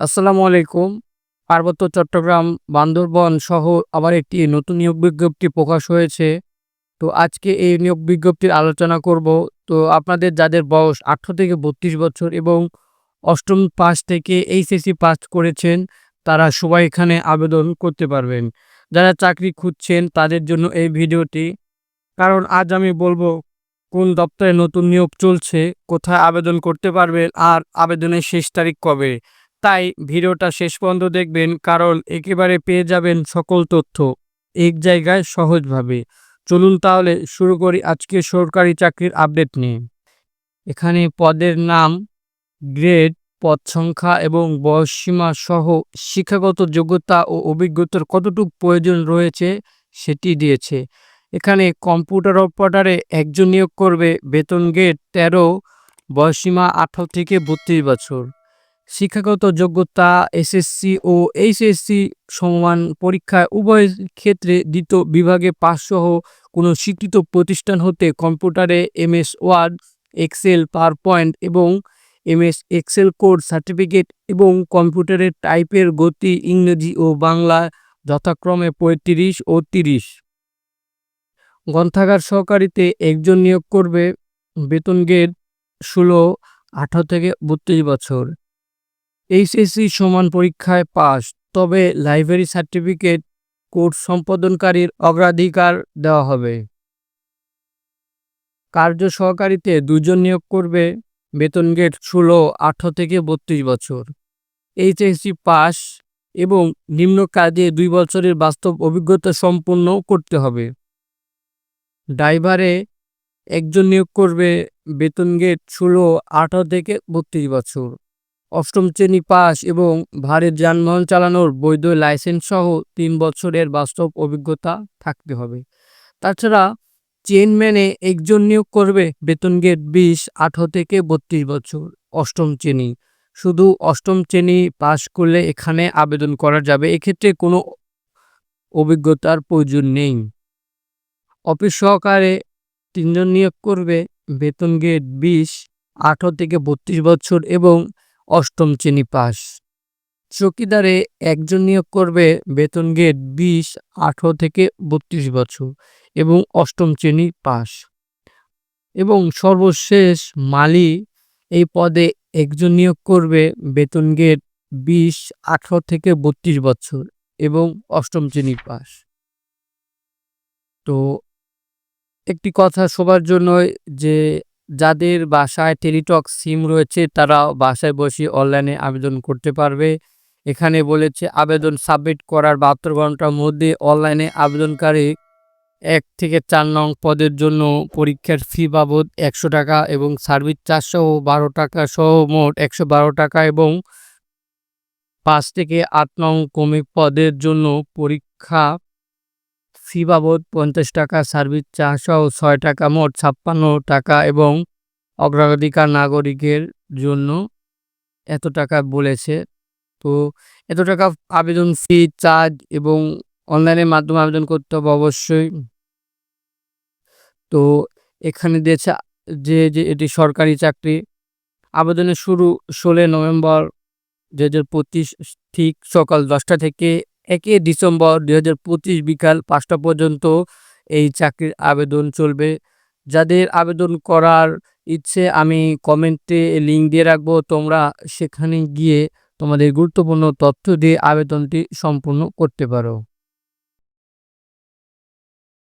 আসসালামু আলাইকুম। পার্বত্য চট্টগ্রাম বান্দরবন সহ আবার একটি নতুন নিয়োগ বিজ্ঞপ্তি প্রকাশ হয়েছে। তো আজকে এই নিয়োগ বিজ্ঞপ্তির আলোচনা করব। তো আপনাদের যাদের বয়স আঠারো থেকে বত্রিশ বছর এবং অষ্টম পাস থেকে এইচএসসি পাস করেছেন, তারা সবাই এখানে আবেদন করতে পারবেন। যারা চাকরি খুঁজছেন, তাদের জন্য এই ভিডিওটি। কারণ আজ আমি বলব কোন দপ্তরে নতুন নিয়োগ চলছে, কোথায় আবেদন করতে পারবেন, আর আবেদনের শেষ তারিখ কবে। তাই ভিডিওটা শেষ পর্যন্ত দেখবেন, কারণ একেবারে পেয়ে যাবেন সকল তথ্য এক জায়গায় সহজভাবে। চলুন তাহলে শুরু করি আজকে সরকারি চাকরির আপডেট নিয়ে। এখানে পদের নাম, গ্রেড, পদ সংখ্যা এবং বয়সসীমা সহ শিক্ষাগত যোগ্যতা ও অভিজ্ঞতার কতটুকু প্রয়োজন রয়েছে সেটি দিয়েছে। এখানে কম্পিউটার অপারেটারে একজন নিয়োগ করবে, বেতন গেট তেরো বয়সসীমা আঠারো থেকে বত্রিশ বছর। শিক্ষাগত যোগ্যতা এসএসসি ও এইচএসসি সমান পরীক্ষায় উভয় ক্ষেত্রে দ্বিতীয় বিভাগে পাসসহ কোনো স্বীকৃত প্রতিষ্ঠান হতে কম্পিউটারে MS Word Excel PowerPoint এবং এমএস এক্সেল কোড সার্টিফিকেট এবং কম্পিউটারের টাইপের গতি ইংরেজি ও বাংলা যথাক্রমে পঁয়ত্রিশ ও তিরিশ। গ্রন্থাগার সহকারীতে একজন নিয়োগ করবে, বেতন গেট ষোলো, আঠারো থেকে বত্রিশ বছর। এইচএসসি সমান পরীক্ষায় পাস, তবে লাইব্রেরি সার্টিফিকেট কোর্স সম্পাদনকারীর অগ্রাধিকার দেওয়া হবে। কার্য সহকারীতে দুজন নিয়োগ করবে, বেতন গেট ষোলো, আঠারো থেকে বত্রিশ বছর। এইচএসসি পাস এবং নিম্ন কাজে দুই বছরের বাস্তব অভিজ্ঞতা সম্পন্ন করতে হবে। ড্রাইভারে একজন নিয়োগ করবে, বেতন গেট ষোলো, আঠারো থেকে বত্রিশ বছর। অষ্টম শ্রেণি পাস এবং ভারী যানবাহন চালানোর বৈধ লাইসেন্স সহ তিন বছরের বাস্তব অভিজ্ঞতা থাকতে হবে। তাছাড়া চেনম্যানে একজন নিয়োগ করবে বেতন গেট বিশ, আঠারো থেকে বত্রিশ বছর, অষ্টম শ্রেণি। শুধু অষ্টম শ্রেণি পাশ করলে এখানে আবেদন করা যাবে, এক্ষেত্রে কোনো অভিজ্ঞতার প্রয়োজন নেই। অফিস সহকারে তিনজন নিয়োগ করবে, বেতন গেট বিশ, আঠারো থেকে বত্রিশ বছর এবং অষ্টম শ্রেণি পাস। চকিদারে একজন নিয়োগ করবে বেতন গেট বিশ, আঠারো থেকে বত্রিশ বছর এবং অষ্টম শ্রেণি পাস। এবং সর্বশেষ মালি এই পদে একজন নিয়োগ করবে বেতন গেট বিশ, আঠারো থেকে বত্রিশ বছর এবং অষ্টম শ্রেণি পাস। তো একটি কথা সবার জন্য যে যাদের বাসায় টেলিটক সিম রয়েছে, তারা বাসায় বসে অনলাইনে আবেদন করতে পারবে। এখানে বলেছে, আবেদন সাবমিট করার বাহাত্তর ঘণ্টার মধ্যে অনলাইনে আবেদনকারী এক থেকে চার নং পদের জন্য পরীক্ষার ফি বাবদ একশো টাকা এবং সার্ভিস চারশো বারো টাকা সহ মোট একশো বারো টাকা এবং পাঁচ থেকে আট নং কমিক পদের জন্য পরীক্ষা ফি বাবদ পঞ্চাশ টাকা, সার্ভিস চারশো ছয় টাকা, মোট ছাপ্পান্ন টাকা এবং অগ্রাধিকার নাগরিকের জন্য এত টাকা বলেছে। তো এত টাকা আবেদন ফি, চার্জ এবং অনলাইনের মাধ্যমে আবেদন করতে হবে অবশ্যই। তো এখানে দিয়েছে যে যে এটি সরকারি চাকরি, আবেদনের শুরু ষোলো নভেম্বর দু হাজার পঁচিশ ঠিক সকাল দশটা থেকে একই ডিসেম্বর দু হাজার পঁচিশ বিকাল পাঁচটা পর্যন্ত এই চাকরির আবেদন চলবে। যাদের আবেদন করার ইচ্ছে, আমি কমেন্টে লিঙ্ক দিয়ে রাখব। তোমরা সেখানে গিয়ে তোমাদের গুরুত্বপূর্ণ তথ্য দিয়ে আবেদনটি সম্পূর্ণ করতে পারো।